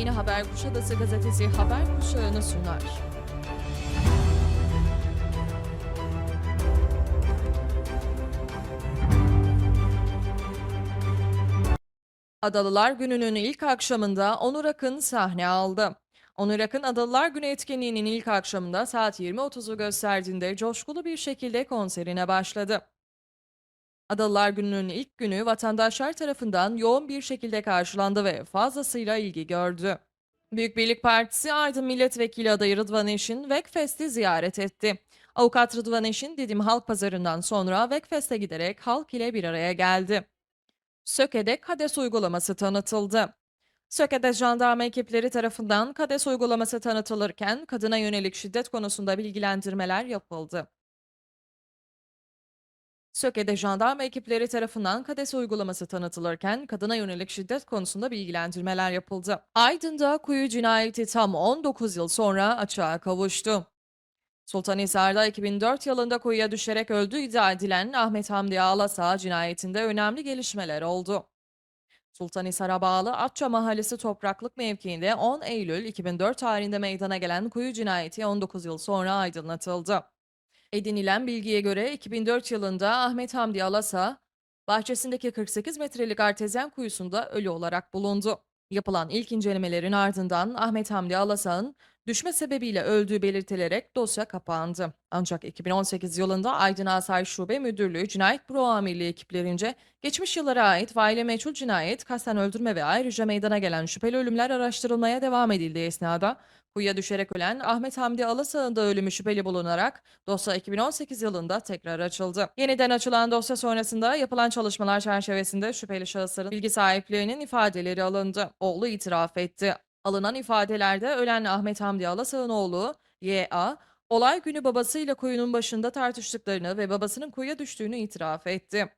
Yeni Haber Kuşadası gazetesi haber kuşağını sunar. Adalılar Günü'nün ilk akşamında Onur Akın sahne aldı. Onur Akın Adalılar Günü etkinliğinin ilk akşamında saat 20.30'u gösterdiğinde coşkulu bir şekilde konserine başladı. Adalılar Günü'nün ilk günü vatandaşlar tarafından yoğun bir şekilde karşılandı ve fazlasıyla ilgi gördü. Büyük Birlik Partisi Aydın Milletvekili adayı Rıdvan Eşin Vekfest'i ziyaret etti. Avukat Rıdvan Eşin Didim Halk Pazarı'ndan sonra Vekfest'e giderek halk ile bir araya geldi. Söke'de KADES uygulaması tanıtıldı. Söke'de jandarma ekipleri tarafından KADES uygulaması tanıtılırken kadına yönelik şiddet konusunda bilgilendirmeler yapıldı. Söke'de jandarma ekipleri tarafından KADES uygulaması tanıtılırken kadına yönelik şiddet konusunda bilgilendirmeler yapıldı. Aydın'da kuyu cinayeti tam 19 yıl sonra açığa kavuştu. Sultanhisar'da 2004 yılında kuyuya düşerek öldüğü iddia edilen Ahmet Hamdi Ağlasa cinayetinde önemli gelişmeler oldu. Sultanhisar'a bağlı Atça Mahallesi topraklık mevkiinde 10 Eylül 2004 tarihinde meydana gelen kuyu cinayeti 19 yıl sonra aydınlatıldı. Edinilen bilgiye göre 2004 yılında Ahmet Hamdi Alasa, bahçesindeki 48 metrelik artezyen kuyusunda ölü olarak bulundu. Yapılan ilk incelemelerin ardından Ahmet Hamdi Alasa'nın düşme sebebiyle öldüğü belirtilerek dosya kapandı. Ancak 2018 yılında Aydın Asayiş Şube Müdürlüğü Cinayet Büro Amirliği ekiplerince geçmiş yıllara ait faile meçhul cinayet, kasten öldürme ve ayrıca meydana gelen şüpheli ölümler araştırılmaya devam edildiği esnada kuyuya düşerek ölen Ahmet Hamdi Alasa'nın da ölümü şüpheli bulunarak dosya 2018 yılında tekrar açıldı. Yeniden açılan dosya sonrasında yapılan çalışmalar çerçevesinde şüpheli şahısların bilgi sahiplerinin ifadeleri alındı. Oğlu itiraf etti. Alınan ifadelerde ölen Ahmet Hamdi Alasa'nın oğlu Y.A. olay günü babasıyla kuyunun başında tartıştıklarını ve babasının kuyuya düştüğünü itiraf etti.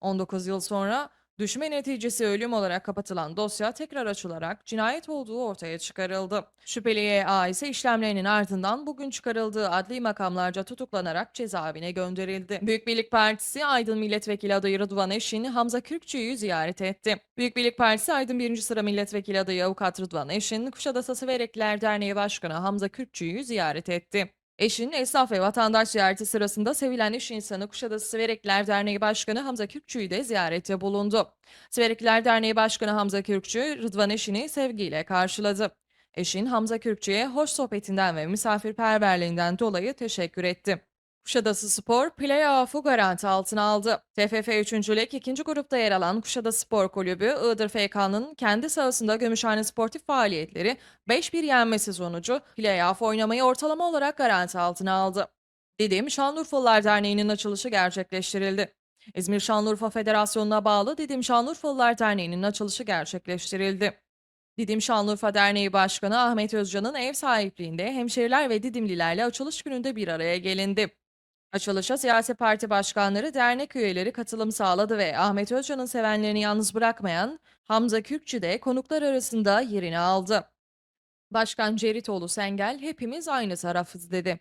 19 yıl sonra düşme neticesi ölüm olarak kapatılan dosya tekrar açılarak cinayet olduğu ortaya çıkarıldı. Şüpheli Y.A. ise işlemlerinin ardından bugün çıkarıldığı adli makamlarca tutuklanarak cezaevine gönderildi. Büyük Birlik Partisi Aydın Milletvekili adayı Rıdvan Eşin Hamza Kürkçü'yü ziyaret etti. Büyük Birlik Partisi Aydın 1. sıra milletvekili adayı avukat Rıdvan Eşin Kuşadası Siverekliler Derneği Başkanı Hamza Kürkçü'yü ziyaret etti. Eşin esnaf ve vatandaş ziyareti sırasında sevilen iş insanı Kuşadası Siverekliler Derneği Başkanı Hamza Kürkçü'yü de ziyarette bulundu. Siverekliler Derneği Başkanı Hamza Kürkçü, Rıdvan Eşin'i sevgiyle karşıladı. Eşin Hamza Kürkçü'ye hoş sohbetinden ve misafirperverliğinden dolayı teşekkür etti. Kuşadası Spor play-off'u garanti altına aldı. TFF 3. Lig 2. grupta yer alan Kuşadası Spor Kulübü Iğdır FK'nın kendi sahasında Gümüşhane Sportif faaliyetleri 5-1 yenmesi sonucu play-off oynamayı ortalama olarak garanti altına aldı. Didim Şanlıurfalılar Derneği'nin açılışı gerçekleştirildi. İzmir Şanlıurfa Federasyonu'na bağlı Didim Şanlıurfalılar Derneği'nin açılışı gerçekleştirildi. Didim Şanlıurfa Derneği Başkanı Ahmet Özcan'ın ev sahipliğinde hemşeriler ve Didimlilerle açılış gününde bir araya gelindi. Açılışa siyasi parti başkanları, dernek üyeleri katılım sağladı ve Ahmet Özcan'ın sevenlerini yalnız bırakmayan Hamza Kürkçü de konuklar arasında yerini aldı. Başkan Ceritoğlu Sengel hepimiz aynı tarafız dedi.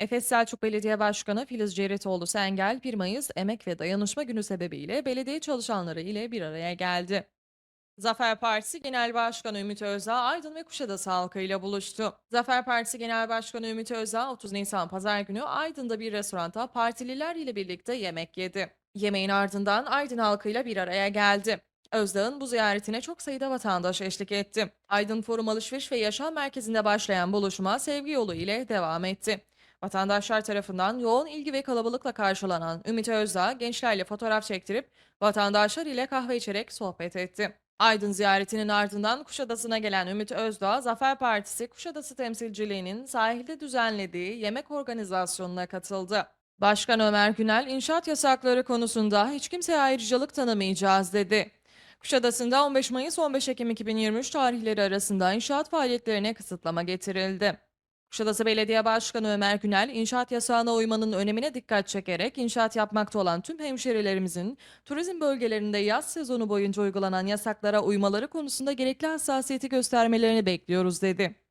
Efes Selçuk Belediye Başkanı Filiz Ceritoğlu Sengel 1 Mayıs Emek ve Dayanışma Günü sebebiyle belediye çalışanları ile bir araya geldi. Zafer Partisi Genel Başkanı Ümit Özdağ Aydın ve Kuşadası halkıyla buluştu. Zafer Partisi Genel Başkanı Ümit Özdağ 30 Nisan Pazar günü Aydın'da bir restoranda partililer ile birlikte yemek yedi. Yemeğin ardından Aydın halkıyla bir araya geldi. Özdağ'ın bu ziyaretine çok sayıda vatandaş eşlik etti. Aydın Forum Alışveriş ve Yaşam Merkezi'nde başlayan buluşma sevgi yolu ile devam etti. Vatandaşlar tarafından yoğun ilgi ve kalabalıkla karşılanan Ümit Özdağ gençlerle fotoğraf çektirip vatandaşlar ile kahve içerek sohbet etti. Aydın ziyaretinin ardından Kuşadası'na gelen Ümit Özdağ, Zafer Partisi Kuşadası temsilciliğinin sahilde düzenlediği yemek organizasyonuna katıldı. Başkan Ömer Günel, inşaat yasakları konusunda hiç kimseye ayrıcalık tanımayacağız dedi. Kuşadası'nda 15 Mayıs 15 Ekim 2023 tarihleri arasında inşaat faaliyetlerine kısıtlama getirildi. Kuşadası Belediye Başkanı Ömer Günel, inşaat yasağına uymanın önemine dikkat çekerek inşaat yapmakta olan tüm hemşerilerimizin turizm bölgelerinde yaz sezonu boyunca uygulanan yasaklara uymaları konusunda gerekli hassasiyeti göstermelerini bekliyoruz dedi.